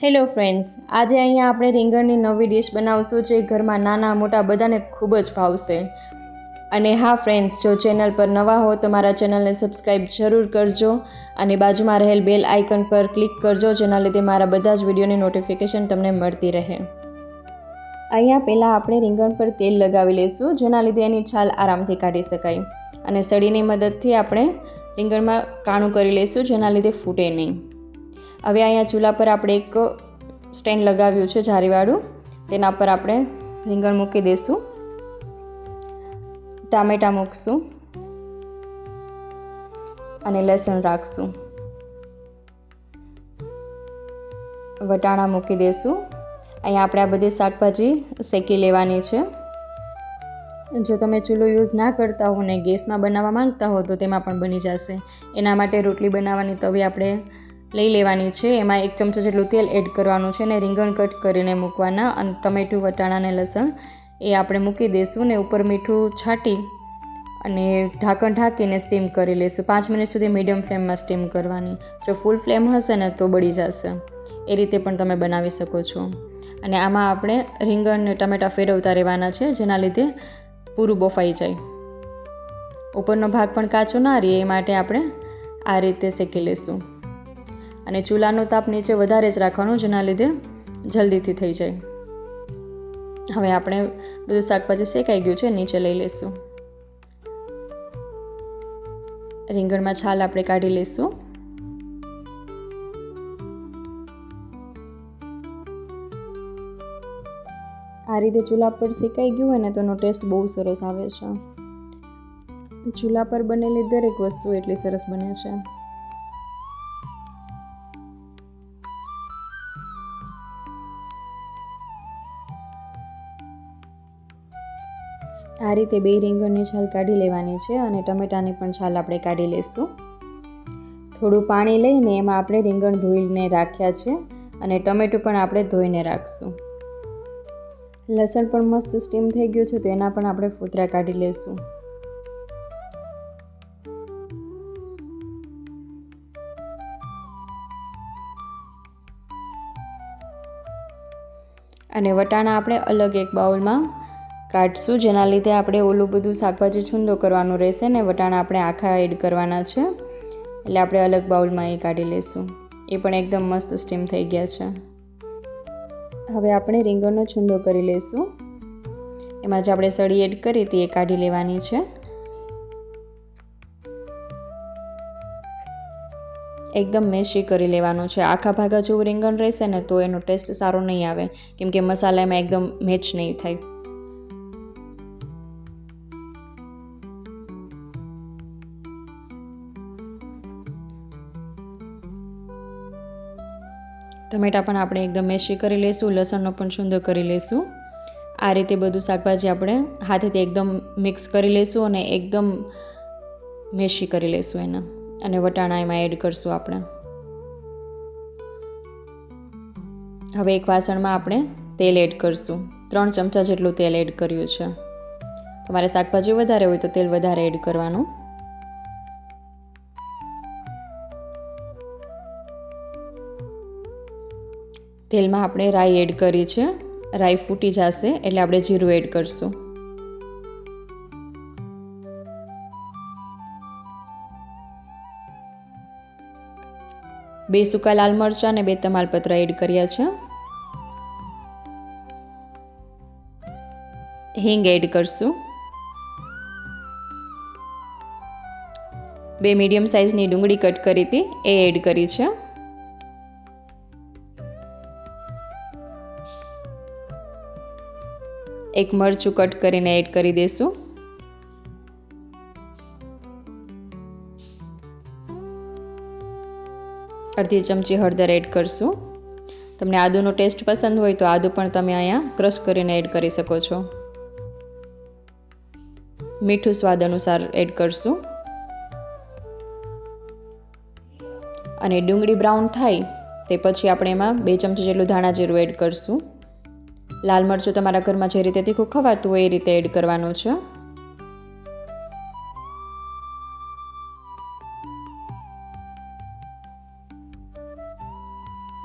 Hello friends, આજે અહીંયા આપણે રીંગણની નવી ડિશ બનાવશું જે ઘરમાં નાના મોટા બધાને ખૂબ જ ભાવશે. અને હા ફ્રેન્ડ્સ, જો ચેનલ પર નવા હો તો મારા ચેનલને સબસ્ક્રાઈબ જરૂર કરજો અને બાજુમાં રહેલ બેલ આઇકન પર ક્લિક કરજો જેના લીધે મારા બધા જ વિડીયોની નોટિફિકેશન તમને મળતી રહે. અહીંયા પહેલાં આપણે રીંગણ પર તેલ લગાવી લઈશું, જેના લીધે એની છાલ આરામથી કાઢી શકાય. અને સળીની મદદથી આપણે રીંગણમાં કાણું કરી લઈશું, જેના લીધે ફૂટે નહીં. હવે અહીંયા ચૂલા પર આપણે એક સ્ટેન્ડ લગાવ્યું છે જારીવાળું. તેના પર આપણે રીંગણ મૂકી દઈશું ટામેટાં મૂકશું. અને લસણ રાખશું. વટાણા મૂકી દઈશું અહીંયા આપણે આ બધી શાકભાજી શેકી લેવાની છે. જો તમે ચૂલો યુઝ ના કરતા હો ને ગેસમાં બનાવવા માંગતા હો તો તેમાં પણ બની જશે. એના માટે રોટલી બનાવવાની તવી આપણે લઈ લેવાની છે. એમાં એક ચમચો જેટલું તેલ એડ કરવાનું છે ને રીંગણ કટ કરીને મૂકવાના અને ટમેટું, વટાણા અને લસણ એ આપણે મૂકી દઈશું ને ઉપર મીઠું છાંટી અને ઢાંકણ ઢાંકીને સ્ટીમ કરી લઈશું પાંચ મિનિટ સુધી મીડિયમ ફ્લેમમાં સ્ટીમ કરવાની. જો ફૂલ ફ્લેમ હશે ને તો બળી જશે. એ રીતે પણ તમે બનાવી શકો છો. અને આમાં આપણે રીંગણ અને ટમેટા ફેરવતા રહેવાના છે, જેના લીધે પૂરું બફાઈ જાય. ઉપરનો ભાગ પણ કાચો ના રહે, એ માટે આપણે આ રીતે શેકી લઈશું અને ચૂલાનો તાપ નીચે વધારે જ રાખવાનો, જેના લીધે જલ્દીથી થઈ જાય. હવે આપણે બધું શાકભાજી શેકાઈ ગયું છે, નીચે લઈ લઈશું. રીંગણમાં છાલ આપણે કાઢી લઈશું. આ રીતે ચૂલા પર શેકાઈ ગયું હોય ને, તો એનો ટેસ્ટ બહુ સરસ આવે છે. ચૂલા પર બનેલી દરેક વસ્તુ એટલી સરસ બને છે. આ રીતે બે રીંગણની છાલ કાઢી લેવાની છે અને ટમેટાની પણ છાલ આપણે કાઢી લઈશું. થોડું પાણી લઈને એમાં આપણે રીંગણ ધોઈને રાખ્યા છે અને ટમેટું પણ આપણે ધોઈને રાખશું. લસણ પણ મસ્ત સ્ટીમ થઈ ગયું છે તો એના પણ આપણે ફૂતરા કાઢી લઈશું. અને વટાણા આપણે અલગ એક બાઉલમાં કાઢશું. જેના લીધે આપણે ઓલું બધું શાકભાજી છૂંદો કરવાનું રહેશે ને વટાણા આપણે આખા એડ કરવાના છે. એટલે આપણે અલગ બાઉલમાં એ કાઢી લઈશું એ પણ એકદમ મસ્ત સ્ટીમ થઈ ગયા છે. હવે આપણે રીંગણનો છૂંદો કરી લઈશું એમાં જે આપણે સળી એડ કરી હતી એ કાઢી લેવાની છે. એકદમ મેશી કરી લેવાનું છે. આખા ભાગા જેવું રીંગણ રહેશે ને તો એનો ટેસ્ટ સારો નહીં આવે. કેમ કે મસાલા એમાં એકદમ મેચ નહીં થાય. ટમેટા પણ આપણે એકદમ મેશી કરી લઈશું, લસણનો પણ છૂંદો કરી લઈશું. આ રીતે બધું શાકભાજી આપણે હાથેથી એકદમ મિક્સ કરી લઈશું અને એકદમ મેશી કરી લઈશું એને. અને વટાણા એમાં એડ કરશું આપણે. હવે એક વાસણમાં આપણે તેલ એડ કરશું. ત્રણ ચમચા જેટલું તેલ એડ કર્યું છે. તમારે શાકભાજી વધારે હોય તો તેલ વધારે એડ કરવાનું. તેલમાં આપણે રાઈ એડ કરી છે રાઈ ફૂટી જશે એટલે આપણે જીરું એડ કરશું. બે સૂકા લાલ મરચાં અને બે તમાલપત્ર એડ કર્યા છે. હિંગ એડ કરશું. બે મીડિયમ સાઇઝની ડુંગળી કટ કરી હતી, એ એડ કરી છે. એક મરચું કટ કરીને એડ કરી દઈશું અડધી ચમચી હળદર એડ કરશું. તમને આદુનો ટેસ્ટ પસંદ હોય તો આદુ પણ તમે અહીંયા ક્રશ કરીને એડ કરી શકો છો. મીઠું સ્વાદ અનુસાર એડ કરશું. અને ડુંગળી બ્રાઉન થાય તે પછી આપણે એમાં બે ચમચી જેટલું ધાણા જીરું એડ કરશું. લાલ મરચું તમારા ઘરમાં જે રીતે તીખું ખવાતું હોય એ રીતે એડ કરવાનું છે.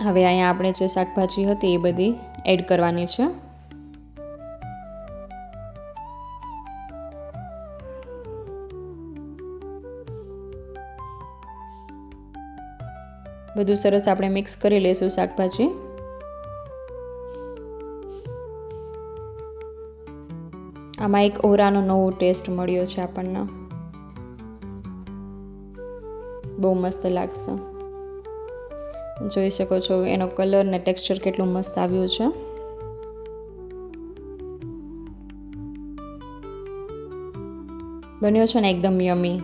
હવે અહીંયા આપણે જે શાકભાજી હતી એ બધી એડ કરવાની છે. બધું સરસ આપણે મિક્સ કરી લઈશું શાકભાજી. આમાં એક ઓરાનો નવો ટેસ્ટ મળ્યો છે આપણને. બહુ મસ્ત લાગશે. જોઈ શકો છો એનો કલર ને ટેક્સચર કેટલું મસ્ત આવ્યું છે. બન્યો છે ને એકદમ યમી.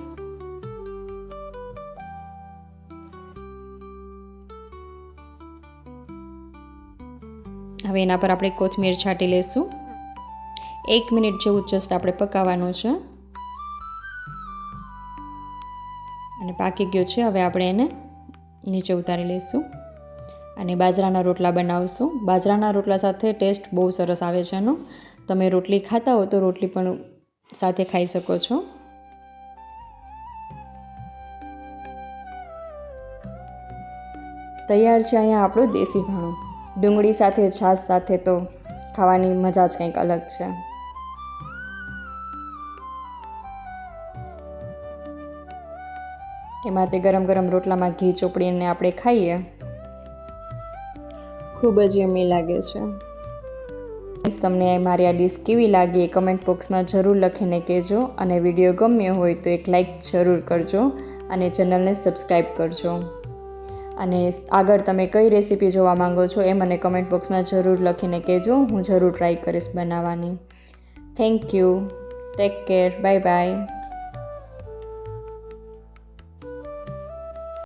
હવે એના પર આપણે કોથમીર છાંટી લઈશું. એક મિનિટ જેવું જસ્ટ આપણે પકાવવાનું છે. અને પાકી ગયો છે. હવે આપણે એને નીચે ઉતારી લઈશું. અને બાજરાના રોટલા બનાવશું. બાજરાના રોટલા સાથે ટેસ્ટ બહુ સરસ આવે છે એનો. તમે રોટલી ખાતા હો તો રોટલી પણ સાથે ખાઈ શકો છો. તૈયાર છે અહીંયા આપણું દેશી ભાણું. ડુંગળી સાથે છાશ સાથે તો ખાવાની મજા જ કંઈક અલગ છે. એમાં તે ગરમ ગરમ રોટલામાં ઘી ચોપડીને આપણે ખાઈએ. ખૂબ જ યમી લાગે છે. તમને મારી આ ડીશ કેવી લાગી એ કમેન્ટ બોક્સમાં જરૂર લખીને કહેજો અને વીડિયો ગમ્યો હોય તો એક લાઇક જરૂર કરજો અને ચેનલને સબસ્ક્રાઈબ કરજો. અને આગળ તમે કઈ રેસીપી જોવા માંગો છો એ મને કમેન્ટ બોક્સમાં જરૂર લખીને કહેજો, હું જરૂર ટ્રાય કરીશ બનાવવાની. Thank you take care bye bye